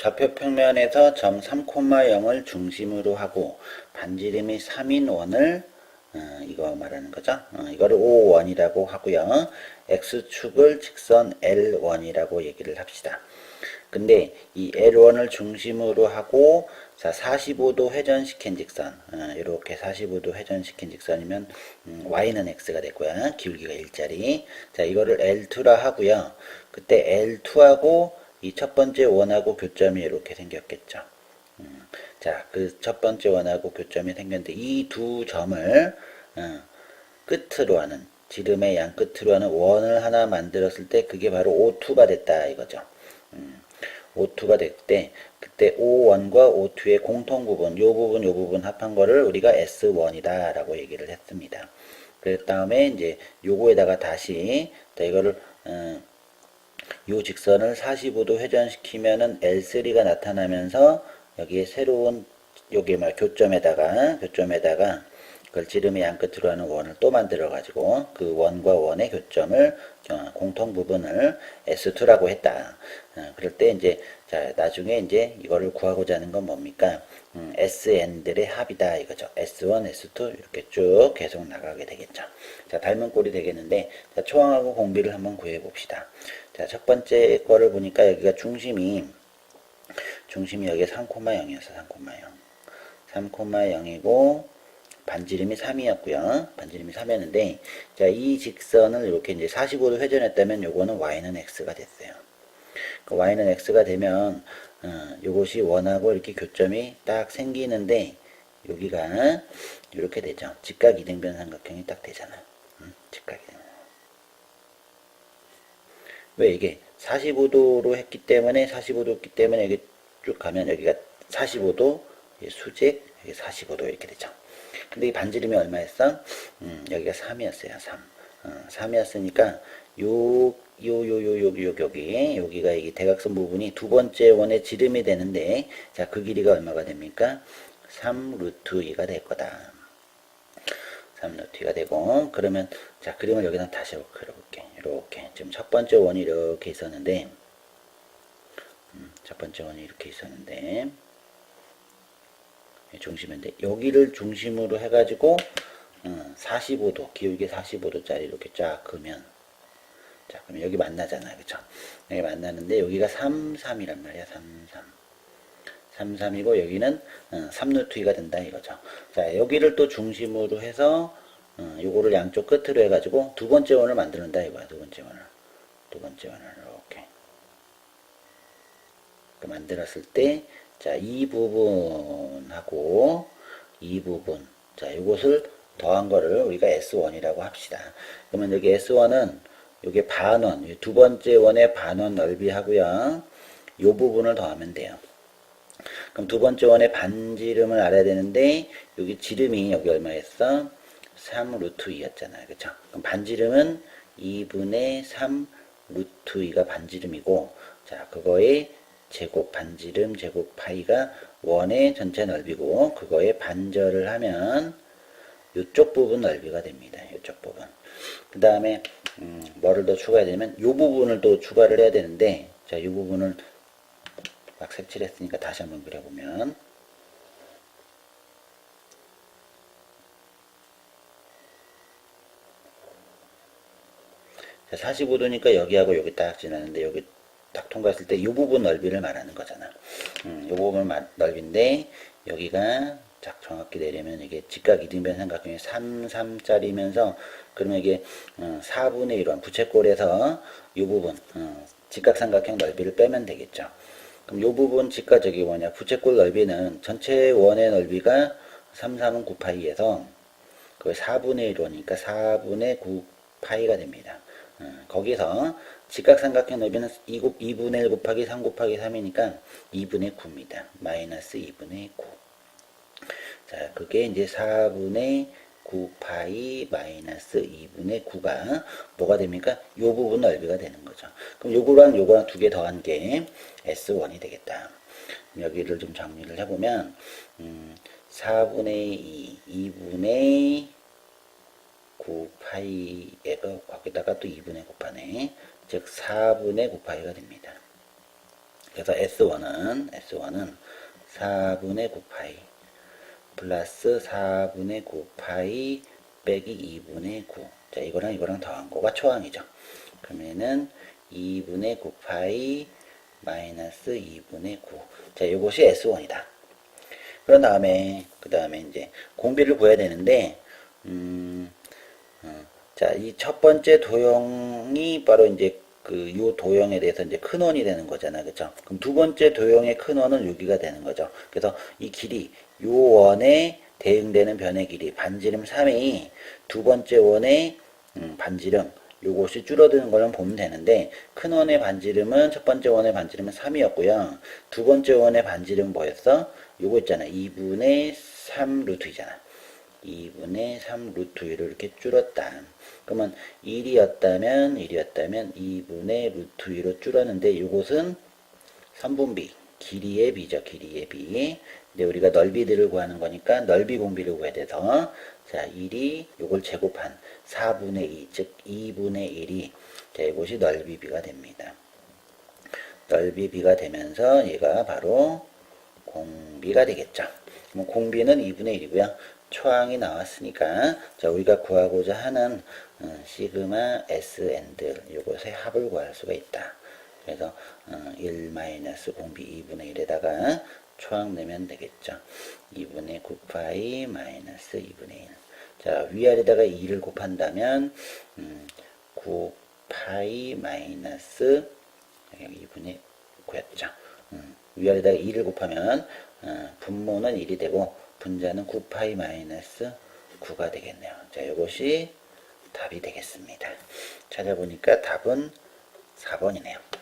좌표 평면에서 점 3,0을 중심으로 하고 반지름이 3인 원을 어, 이거 말하는 거죠. 어, 이거를 O1이라고 하고요. X축을 직선 L1이라고 얘기를 합시다. 근데 이 L1을 중심으로 하고 자 45도 회전시킨 직선 어, 이렇게 45도 회전시킨 직선이면 음, y는 x가 됐고요. 기울기가 일자리. 자 이거를 L2라 하고요. 그때 L2하고 이 첫 번째 원하고 교점이 이렇게 생겼겠죠. 음, 자, 그 첫 번째 원하고 교점이 생겼는데 이 두 점을 어, 끝으로 하는 지름의 양 끝으로 하는 원을 하나 만들었을 때 그게 바로 O2가 됐다 이거죠. 음, O2가 될 때 그때 O1과 O2의 공통 부분, 요 부분, 요 부분 합한 거를 우리가 S1이다 라고 얘기를 했습니다. 그 다음에 이제 요거에다가 다시 자, 이거를 어, 요 직선을 45도 회전시키면은 L3가 나타나면서 여기에 새로운 여기 말 교점에다가 교점에다가 그걸 지름의 양 끝으로 하는 원을 또 만들어 가지고 그 원과 원의 교점을 어, 공통 부분을 S2라고 했다. 어, 그럴 때 이제 자 나중에 이제 이거를 구하고자 하는 건 뭡니까? 음, SN들의 합이다 이거죠. S1, S2 이렇게 쭉 계속 나가게 되겠죠. 자 닮은 꼴이 되겠는데 자 초항하고 공비를 한번 구해 봅시다. 자첫 번째 거를 보니까 여기가 중심이 중심이 여기 3,0이었어 3,0 3,0이고 반지름이 3이었고요. 반지름이 3이었는데 자, 이 직선을 이렇게 이제 45도 회전했다면 요거는 y는 x가 됐어요. 그 y는 x가 되면 어, 요것이 원하고 이렇게 교점이 딱 생기는데 여기가 이렇게 되죠. 직각 이등변 삼각형이 딱 되잖아. 음, 직각 이등변. 왜 이게 45도로 했기 때문에 45도 했기 때문에 여기 쭉 가면 여기가 45도 수직 여기 45도 이렇게 되죠. 근데 이 반지름이 얼마였어? 음, 여기가 3이었어요. 3. 어, 3이었으니까 요, 요, 요, 요, 요, 요, 여기, 여기가 이 대각선 부분이 두 번째 원의 지름이 되는데, 자, 그 길이가 얼마가 됩니까? 3 루트 2가 될 거다. 3 루트 2가 되고, 그러면, 자, 그림을 여기다 다시 그려볼게. 이렇게. 지금 첫 번째 원이 이렇게 있었는데, 음, 첫 번째 원이 이렇게 있었는데, 중심인데 여기를 중심으로 해가지고 어, 45도 기울기 45도짜리 이렇게 쫙 그으면 자 그럼 여기 만나잖아요. 그쵸? 여기 만나는데 여기가 3, 3이란 말이야 3, 3 3, 3이고 여기는 어, 3루트 2가 된다 이거죠. 자 여기를 또 중심으로 해서 어, 요거를 양쪽 끝으로 해가지고 두 번째 원을 만드는다 이거야 두 번째 원을. 두 번째 원을 이렇게 만들었을 때 자, 이 부분하고 이 부분. 자, 이것을 더한 거를 우리가 S1이라고 합시다. 그러면 여기 S1은 이게 반원, 두 번째 원의 반원 넓이 하고요. 이 부분을 더하면 돼요. 그럼 두 번째 원의 반지름을 알아야 되는데 여기 지름이 여기 얼마였어? 3 루트 2였잖아요. 그쵸? 그럼 반지름은 2분의 3 루트 2가 반지름이고 자, 그거에 제곱 반지름 제곱 파이가 원의 전체 넓이고 그거에 반절을 하면 이쪽 부분 넓이가 됩니다. 이쪽 부분. 그 다음에 음, 뭐를 더 추가해야 되냐면 이 부분을 또 추가를 해야 되는데 자이 부분을 막 색칠했으니까 다시 한번 그려보면 자 45도니까 여기하고 여기 딱 지나는데 여기 딱 통과했을 때 이 부분 넓이를 말하는 거잖아. 음, 이 부분 넓이인데 여기가 딱 정확히 내려면 이게 직각 이등변 삼각형이 3, 3짜리면서 그러면 이게 어, 4분의 1원 부채꼴에서 이 부분 어, 직각 삼각형 넓이를 빼면 되겠죠. 그럼 이 부분 직각 저기 뭐냐 부채꼴 넓이는 전체 원의 넓이가 3, 3은 9파이에서 그 4분의 1원이니까 4분의 9파이가 됩니다. 어, 거기서 직각삼각형 넓이는 2, 2분의 1 곱하기 3 곱하기 3이니까 2분의 9입니다. 마이너스 2분의 9. 자, 그게 이제 4분의 9파이 마이너스 2분의 9가 뭐가 됩니까? 요 부분 넓이가 되는 거죠. 그럼 요거랑 요거랑 두 개 더한 게 S1이 되겠다. 여기를 좀 정리를 해보면 음, 4분의 2, 2분의 9파이에가 거기다가 또 2분의 곱하네. 즉 4분의 곱하기가 됩니다. 그래서 S1은 S1은 4분의 9파이 플러스 4분의 9파이 빼기 2분의 9. 자, 이거랑 이거랑 더한 거가 초항이죠. 그러면은 2분의 9파이 마이너스 2분의 9. 자, 이것이 S1이다. 그런 다음에, 그 다음에 이제 공비를 구해야 되는데, 음, 어, 자, 이 첫 번째 도형이 바로 이제 그 요 도형에 대해서 이제 큰 원이 되는 거잖아. 그죠? 그럼 두 번째 도형의 큰 원은 여기가 되는 거죠. 그래서 이 길이 요 원에 대응되는 변의 길이 반지름 3이 두 번째 원의 음, 반지름 요것이 줄어드는 거는 보면 되는데 큰 원의 반지름은 첫 번째 원의 반지름은 3이었고요. 두 번째 원의 반지름은 뭐였어? 요거 있잖아. 2분의 3 루트이잖아. 2분의 3 루트 1을 이렇게 줄였다. 그러면 1이었다면 1이었다면 2분의 루트 2로 줄었는데 이것은 선분비 길이의 비죠. 길이의 비. 근데 우리가 넓이들을 구하는 거니까 넓이 공비를 구해야 돼서 자 1이 요걸 제곱한 4분의 2, 즉 2분의 1이 자 이것이 넓이 비가 됩니다. 넓이 비가 되면서 얘가 바로 공비가 되겠죠. 공비는 2분의 1이고요. 초항이 나왔으니까 자 우리가 구하고자 하는 어, 시그마 S 앤드 요것의 합을 구할 수가 있다. 그래서 어, 1 마이너스 공비 2분의 1에다가 초항 내면 되겠죠. 2분의 9파이 마이너스 2분의 1. 자 위아래다가 2를 곱한다면 음, 9파이 마이너스 2분의 9였죠. 음, 위아래다가 2를 곱하면 어, 분모는 1이 되고 분자는 9파이 마이너스 9가 되겠네요. 자, 이것이 답이 되겠습니다. 찾아보니까 답은 4번이네요.